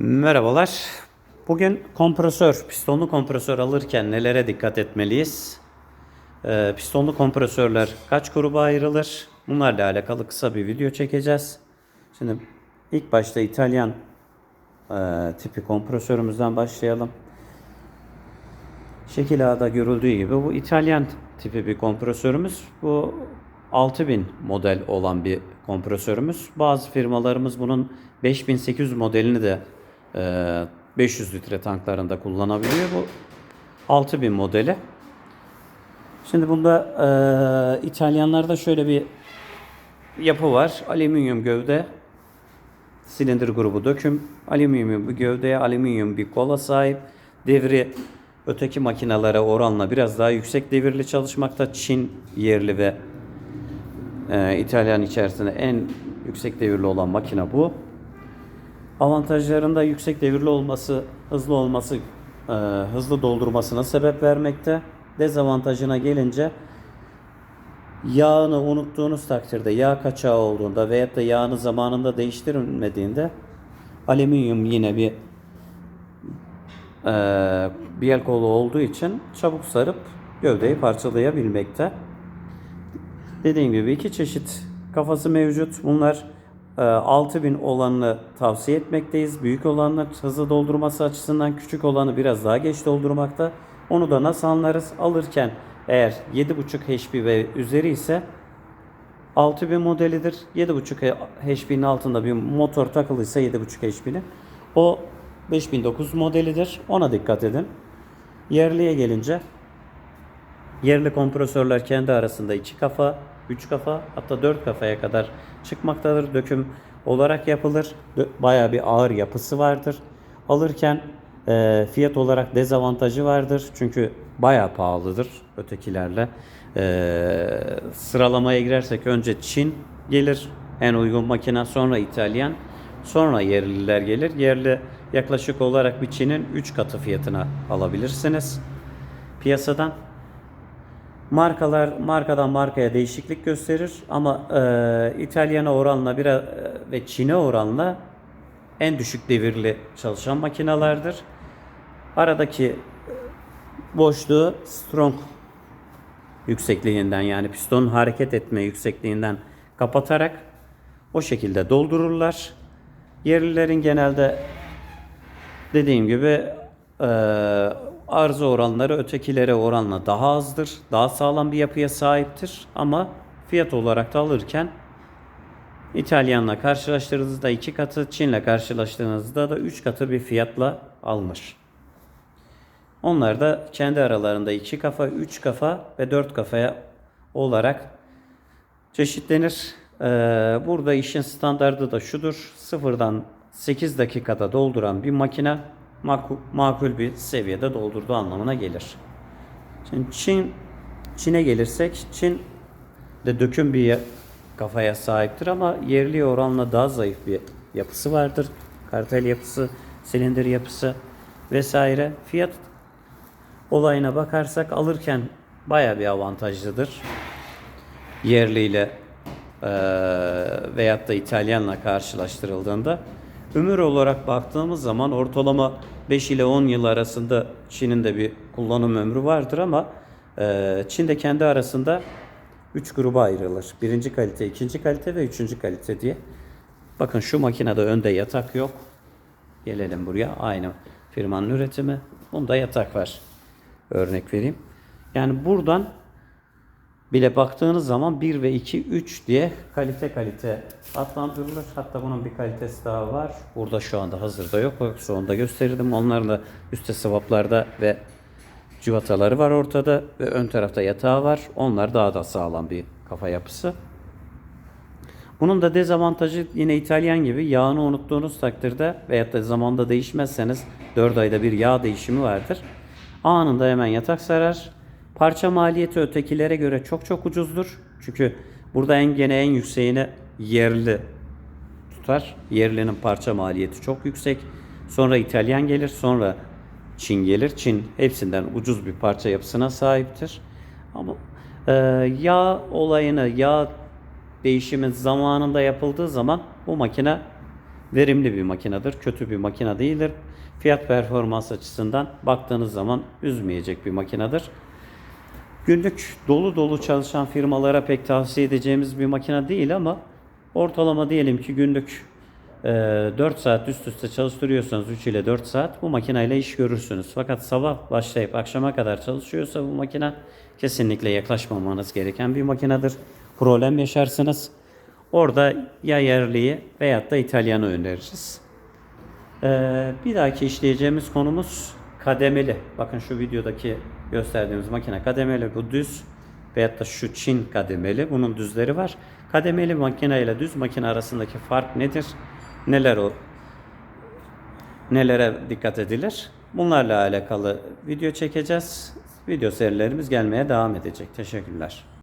Merhabalar. Bugün kompresör, pistonlu kompresör alırken nelere dikkat etmeliyiz? Ee, pistonlu kompresörler kaç gruba ayrılır? Bunlarla alakalı kısa bir video çekeceğiz. Şimdi ilk başta İtalyan e, tipi kompresörümüzden başlayalım. Şekil A'da görüldüğü gibi bu İtalyan tipi bir kompresörümüz. Bu 6000 model olan bir kompresörümüz. Bazı firmalarımız bunun 5800 modelini de 500 litre tanklarında kullanabiliyor. Bu 6000 modeli. Şimdi bunda e, İtalyanlarda şöyle bir yapı var. Alüminyum gövde, silindir grubu döküm, alüminyum bir gövdeye alüminyum bir kola sahip. Devri öteki makinelere oranla biraz daha yüksek devirli çalışmakta. Çin yerli ve e, İtalyan içerisinde en yüksek devirli olan makine bu. Avantajlarında yüksek devirli olması, hızlı olması, e, hızlı doldurmasına sebep vermekte. Dezavantajına gelince yağını unuttuğunuz takdirde yağ kaçağı olduğunda veyahut da yağını zamanında değiştirmediğinde alüminyum yine bir e, biel kolu olduğu için çabuk sarıp gövdeyi parçalayabilmekte. Dediğim gibi iki çeşit kafası mevcut. Bunlar 6000 olanını tavsiye etmekteyiz. Büyük olanı hızlı doldurması açısından küçük olanı biraz daha geç doldurmakta. Onu da nasıl anlarız? Alırken eğer 7.5 HP ve üzeri ise 6000 modelidir. 7.5 HP'nin altında bir motor takılıysa 7.5 HP'nin o 5009 modelidir. Ona dikkat edin. Yerliye gelince Yerli kompresörler kendi arasında iki kafa, üç kafa hatta dört kafaya kadar çıkmaktadır. Döküm olarak yapılır. Bayağı bir ağır yapısı vardır. Alırken e, fiyat olarak dezavantajı vardır. Çünkü bayağı pahalıdır ötekilerle. E, sıralamaya girersek önce Çin gelir. En uygun makine sonra İtalyan. Sonra yerliler gelir. Yerli yaklaşık olarak bir Çin'in 3 katı fiyatına alabilirsiniz piyasadan. Markalar markadan markaya değişiklik gösterir ama e, İtalyana oranla biraz ve Çin'e oranla en düşük devirli çalışan makinelerdir. Aradaki boşluğu strong yüksekliğinden yani pistonun hareket etme yüksekliğinden kapatarak o şekilde doldururlar. Yerlilerin genelde dediğim gibi e, oranları ötekilere oranla daha azdır. Daha sağlam bir yapıya sahiptir. Ama fiyat olarak da alırken İtalyanla karşılaştırdığınızda iki katı, Çin'le karşılaştığınızda da üç katı bir fiyatla almış. Onlar da kendi aralarında iki kafa, üç kafa ve dört kafaya olarak çeşitlenir. Ee, burada işin standardı da şudur. Sıfırdan 8 dakikada dolduran bir makine makul, makul bir seviyede doldurduğu anlamına gelir. Şimdi Çin Çin'e gelirsek Çin de döküm bir ya- kafaya sahiptir ama yerli oranla daha zayıf bir yapısı vardır. Kartel yapısı, silindir yapısı vesaire. Fiyat olayına bakarsak alırken baya bir avantajlıdır. Yerliyle eee veyahut da İtalyanla karşılaştırıldığında ömür olarak baktığımız zaman ortalama 5 ile 10 yıl arasında Çin'in de bir kullanım ömrü vardır ama eee Çin de kendi arasında 3 gruba ayrılır. Birinci kalite, ikinci kalite ve üçüncü kalite diye. Bakın şu makinede önde yatak yok. Gelelim buraya. Aynı firmanın üretimi. Bunda yatak var. Örnek vereyim. Yani buradan bile baktığınız zaman 1 ve 2, 3 diye kalite kalite adlandırılır. Hatta bunun bir kalitesi daha var. Burada şu anda hazırda yok. Yoksa onu da gösterirdim. Onların da üstte sıvaplarda ve civataları var ortada ve ön tarafta yatağı var. Onlar daha da sağlam bir kafa yapısı. Bunun da dezavantajı yine İtalyan gibi yağını unuttuğunuz takdirde veyahut da zamanda değişmezseniz 4 ayda bir yağ değişimi vardır. Anında hemen yatak sarar. Parça maliyeti ötekilere göre çok çok ucuzdur. Çünkü burada en gene en yükseğini yerli tutar. Yerlinin parça maliyeti çok yüksek. Sonra İtalyan gelir, sonra Çin gelir. Çin hepsinden ucuz bir parça yapısına sahiptir. Ama e, yağ olayını, yağ değişimi zamanında yapıldığı zaman bu makine verimli bir makinedir. Kötü bir makine değildir. Fiyat performans açısından baktığınız zaman üzmeyecek bir makinedir. Günlük dolu dolu çalışan firmalara pek tavsiye edeceğimiz bir makine değil ama ortalama diyelim ki günlük e, 4 saat üst üste çalıştırıyorsanız 3 ile 4 saat bu makineyle iş görürsünüz. Fakat sabah başlayıp akşama kadar çalışıyorsa bu makine kesinlikle yaklaşmamanız gereken bir makinedir. Problem yaşarsınız. Orada ya yerliyi veyahut da İtalyanı öneririz. Ee, bir dahaki işleyeceğimiz konumuz kademeli. Bakın şu videodaki gösterdiğimiz makine kademeli. Bu düz veyahut da şu Çin kademeli. Bunun düzleri var. Kademeli makine ile düz makine arasındaki fark nedir? Neler o? Nelere dikkat edilir? Bunlarla alakalı video çekeceğiz. Video serilerimiz gelmeye devam edecek. Teşekkürler.